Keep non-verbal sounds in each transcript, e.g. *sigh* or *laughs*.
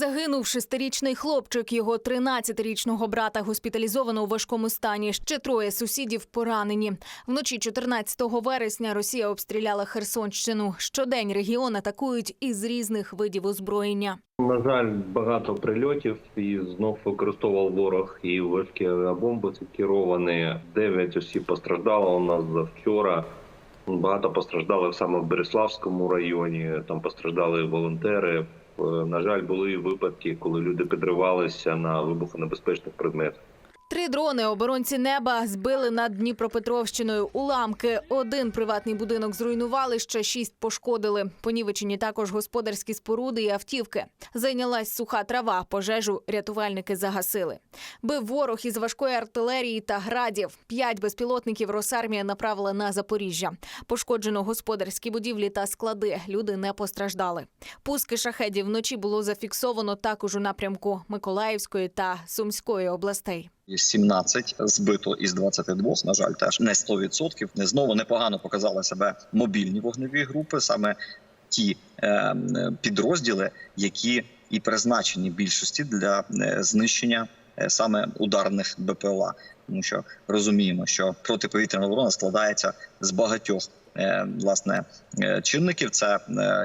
Загинув шестирічний хлопчик. Його 13-річного брата госпіталізовано у важкому стані. Ще троє сусідів поранені. Вночі 14 вересня Росія обстріляла Херсонщину. Щодень регіон атакують із різних видів озброєння. На жаль, багато прильотів і знов використовував ворог і важкі авіабомби керовані. Дев'ять осіб постраждало у нас за вчора. Багато постраждали саме в Береславському районі. Там постраждали волонтери. Е, На жаль, були і випадки, коли люди підривалися на вибухонебезпечних предметах. Три дрони оборонці неба збили над Дніпропетровщиною уламки. Один приватний будинок зруйнували, ще шість пошкодили. Понівечені також господарські споруди і автівки. Зайнялась суха трава. Пожежу рятувальники загасили. Бив ворог із важкої артилерії та градів. П'ять безпілотників Росармія направила на Запоріжжя. Пошкоджено господарські будівлі та склади. Люди не постраждали. Пуски шахедів вночі було зафіксовано також у напрямку Миколаївської та Сумської областей. 17 збито із 22, на жаль, теж не 100%. Не знову непогано показали себе мобільні вогневі групи, саме ті е, підрозділи, які і призначені більшості для е, знищення е, саме ударних БПЛА. Тому що розуміємо, що протиповітряна оборона складається з багатьох е, власне чинників. Це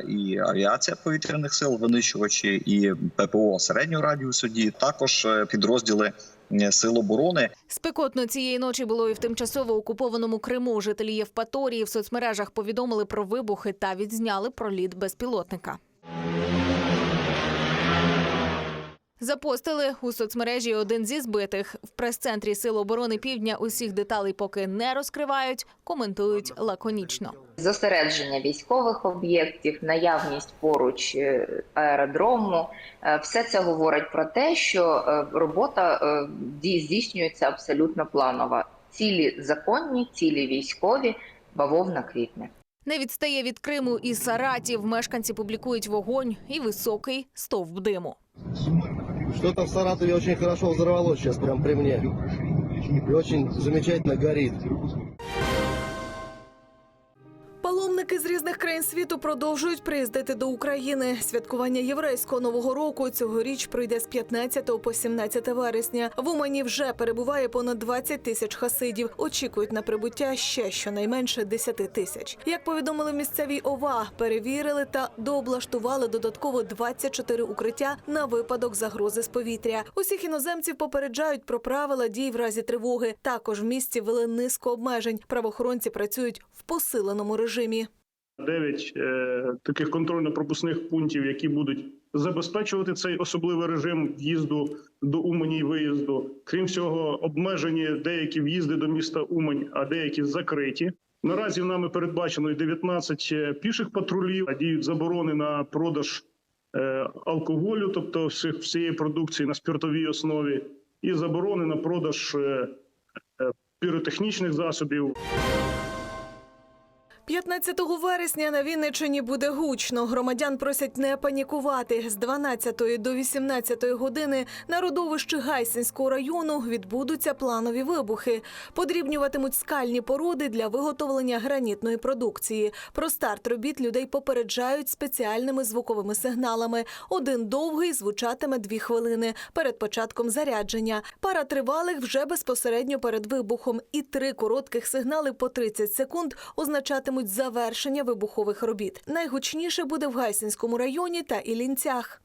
і авіація повітряних сил, винищувачі, і ППО середнього радіусу дії, також підрозділи сил оборони. Спекотно цієї ночі було і в тимчасово окупованому Криму. Жителі Євпаторії в соцмережах повідомили про вибухи та відзняли проліт безпілотника. Запостили у соцмережі один зі збитих. В прес-центрі Сил оборони Півдня усіх деталей поки не розкривають, коментують лаконічно. зосередження військових об'єктів, наявність поруч е, аеродрому, е, все це говорить про те, що е, робота ді- здійснюється абсолютно планово. Цілі законні, цілі військові, бавовна квітне. Не відстає від Криму і Саратів. Мешканці публікують вогонь і високий стовп диму. Что-то в Саратове очень хорошо взорвалось сейчас, прям при мне. И очень замечательно горит. Паломники з різних країн світу продовжують приїздити до України. Святкування єврейського нового року цьогоріч пройде з 15 по 17 вересня. В Умані вже перебуває понад 20 тисяч хасидів. Очікують на прибуття ще щонайменше 10 тисяч. Як повідомили в місцевій ОВА, перевірили та дооблаштували додатково 24 укриття на випадок загрози з повітря. Усіх іноземців попереджають про правила дій в разі тривоги. Також в місті ввели низку обмежень. Правоохоронці працюють в посиленому режимі. Дев'ять е, таких контрольно-пропускних пунктів, які будуть забезпечувати цей особливий режим в'їзду до Умані і виїзду. Крім цього, обмежені деякі в'їзди до міста Умань, а деякі закриті. Наразі нами передбачено і 19 піших патрулів. Діють заборони на продаж е, алкоголю, тобто всіх всієї продукції на спиртовій основі, і заборони на продаж е, е, піротехнічних засобів. 15 вересня на Вінниччині буде гучно. Громадян просять не панікувати. З 12 до 18 години на родовищі Гайсинського району відбудуться планові вибухи. Подрібнюватимуть скальні породи для виготовлення гранітної продукції. Про старт робіт людей попереджають спеціальними звуковими сигналами. Один довгий звучатиме дві хвилини перед початком зарядження. Пара тривалих вже безпосередньо перед вибухом. І три коротких сигнали по 30 секунд означатимуть завершення вибухових робіт. Найгучніше буде в Гайсинському районі та Іллінцях.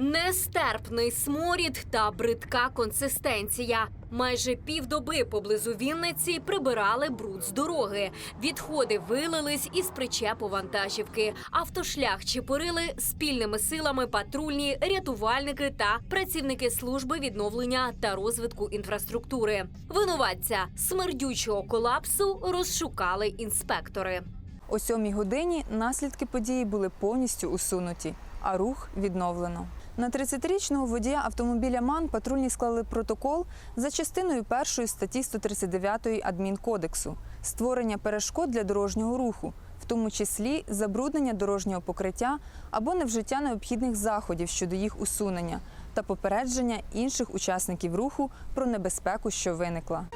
Нестерпний сморід та бридка консистенція. Майже півдоби поблизу Вінниці прибирали бруд з дороги. Відходи вилились із причепу вантажівки. Автошлях чепурили спільними силами патрульні, рятувальники та працівники служби відновлення та розвитку інфраструктури. Винуватця смердючого колапсу розшукали інспектори. О сьомій годині наслідки події були повністю усунуті, а рух відновлено. На 30-річного водія автомобіля МАН патрульні склали протокол за частиною першої статті 139 адмінкодексу створення перешкод для дорожнього руху, в тому числі забруднення дорожнього покриття або невжиття необхідних заходів щодо їх усунення та попередження інших учасників руху про небезпеку, що виникла.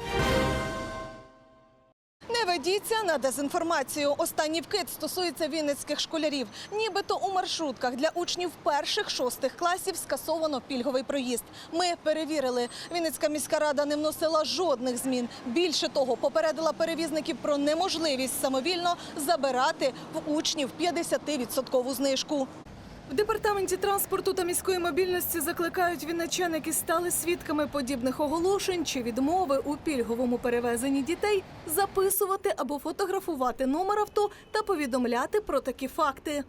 Ведіться на дезінформацію. Останній вкид стосується вінницьких школярів. Нібито у маршрутках для учнів перших-шостих класів скасовано пільговий проїзд. Ми перевірили. Вінницька міська рада не вносила жодних змін. Більше того, попередила перевізників про неможливість самовільно забирати в учнів 50% знижку. В департаменті транспорту та міської мобільності закликають вінничан, які стали свідками подібних оголошень чи відмови у пільговому перевезенні дітей, записувати або фотографувати номер авто та повідомляти про такі факти.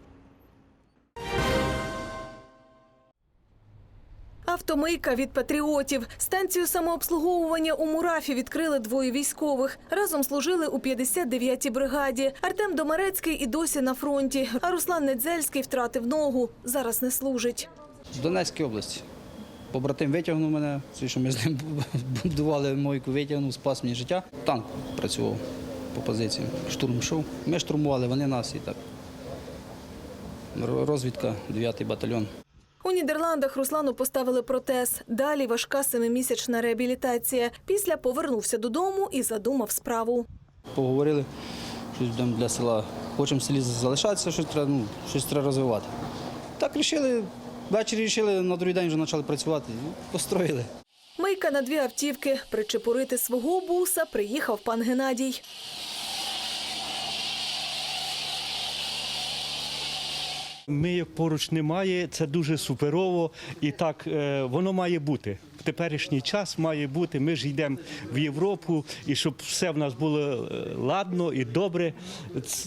Автомийка від патріотів. Станцію самообслуговування у Мурафі відкрили двоє військових. Разом служили у 59-й бригаді. Артем Домарецький і досі на фронті. А Руслан Недзельський втратив ногу. Зараз не служить. В Донецькій області. Побратим витягнув мене, що ми з ним *laughs* будували мойку, витягнув, спас мені життя. Танк працював по позиціям. Штурм йшов. Ми штурмували, вони нас і так. Розвідка, 9-й батальйон. У Нідерландах Руслану поставили протез. Далі важка семимісячна реабілітація. Після повернувся додому і задумав справу. Поговорили, щось будемо для села. Хочемо в селі залишатися, щось треба, ну, щось треба розвивати. Так вирішили, ввечері вирішили, на другий день вже почали працювати. Ну, Построїли. Мийка на дві автівки. Причепурити свого буса приїхав пан Геннадій. Мийок поруч немає, це дуже суперово, і так е, воно має бути. В теперішній час має бути. Ми ж йдемо в Європу, і щоб все в нас було е, ладно і добре,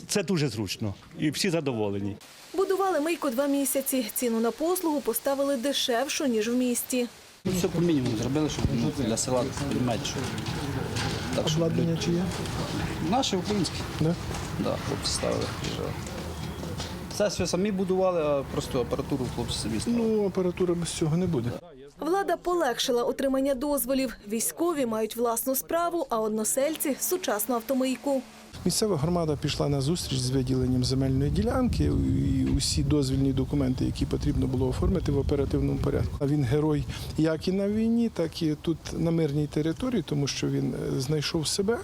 це дуже зручно. І всі задоволені. Будували мийку два місяці. Ціну на послугу поставили дешевшу, ніж в місті. Ну, Все по мінімуму зробили, щоб ну, для села менше. Так, щоб Обладнання чи є? Наші українські. Да? Да, хлопці ставили. приїжджали. Це все самі будували, а просто апаратуру хлопці собі ставили. Ну, апаратура без цього не буде. Влада полегшила отримання дозволів. Військові мають власну справу, а односельці сучасну автомийку. Місцева громада пішла на зустріч з виділенням земельної ділянки і усі дозвільні документи, які потрібно було оформити в оперативному порядку. А він герой як і на війні, так і тут на мирній території, тому що він е, знайшов себе.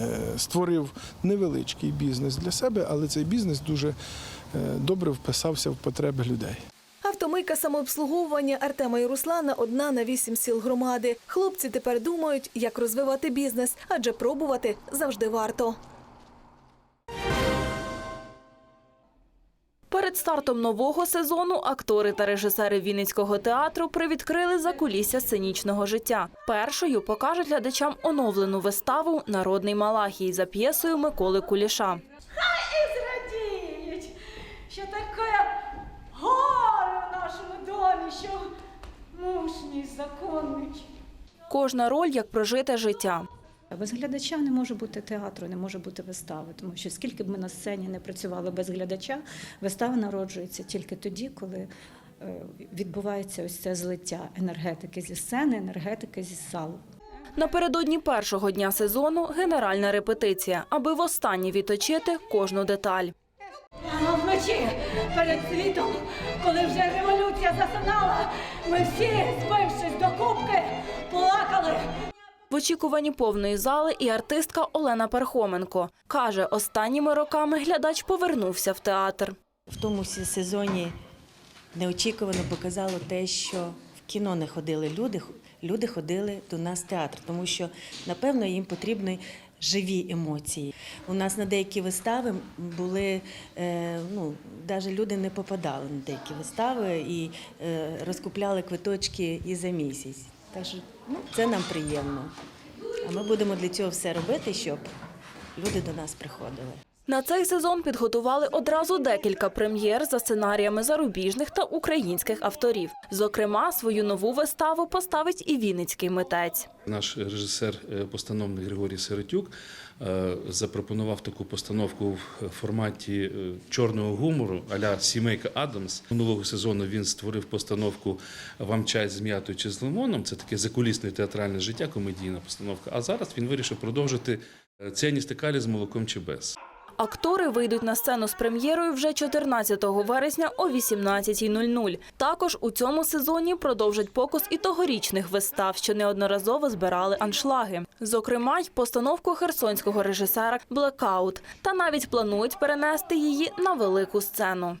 Е, Створив невеличкий бізнес для себе, але цей бізнес дуже е, добре вписався в потреби людей. Автомийка самообслуговування Артема і Руслана одна на вісім сіл громади. Хлопці тепер думають, як розвивати бізнес, адже пробувати завжди варто. Перед стартом нового сезону актори та режисери Вінницького театру привідкрили закулісся сценічного життя. Першою покажуть глядачам оновлену виставу Народний Малахій за п'єсою Миколи Куліша. Хай і зрадіють, що таке горе в нашому домі, що мужній законник. Кожна роль як прожите життя. Без глядача не може бути театру, не може бути вистави, тому що скільки б ми на сцені не працювали без глядача, вистава народжується тільки тоді, коли е, відбувається ось це злиття енергетики зі сцени, енергетики зі залу. Напередодні першого дня сезону генеральна репетиція, аби востаннє відточити кожну деталь. Вночі перед світом, коли вже революція засинала, ми всі, збившись до кубки, плакали. В очікуванні повної зали і артистка Олена Пархоменко каже, останніми роками глядач повернувся в театр. В тому сезоні неочікувано показало те, що в кіно не ходили люди, люди ходили до нас в театр, тому що, напевно, їм потрібні живі емоції. У нас на деякі вистави були, е, ну, навіть люди не попадали на деякі вистави і е, розкупляли квиточки і за місяць. Так що це нам приємно. А ми будемо для цього все робити, щоб люди до нас приходили. На цей сезон підготували одразу декілька прем'єр за сценаріями зарубіжних та українських авторів. Зокрема, свою нову виставу поставить і вінницький митець. Наш режисер-постановник Григорій Сиротюк е, запропонував таку постановку в форматі е, чорного гумору а-ля Сімейка Адамс. Минулого сезону він створив постановку Вам чай з м'ятою чи з лимоном. Це таке закулісне театральне життя, комедійна постановка. А зараз він вирішив продовжити е, «Ціані стикалі з молоком чи без. Актори вийдуть на сцену з прем'єрою вже 14 вересня о 18.00. Також у цьому сезоні продовжать показ і тогорічних вистав, що неодноразово збирали аншлаги. Зокрема, й постановку херсонського режисера Блекаут. Та навіть планують перенести її на велику сцену.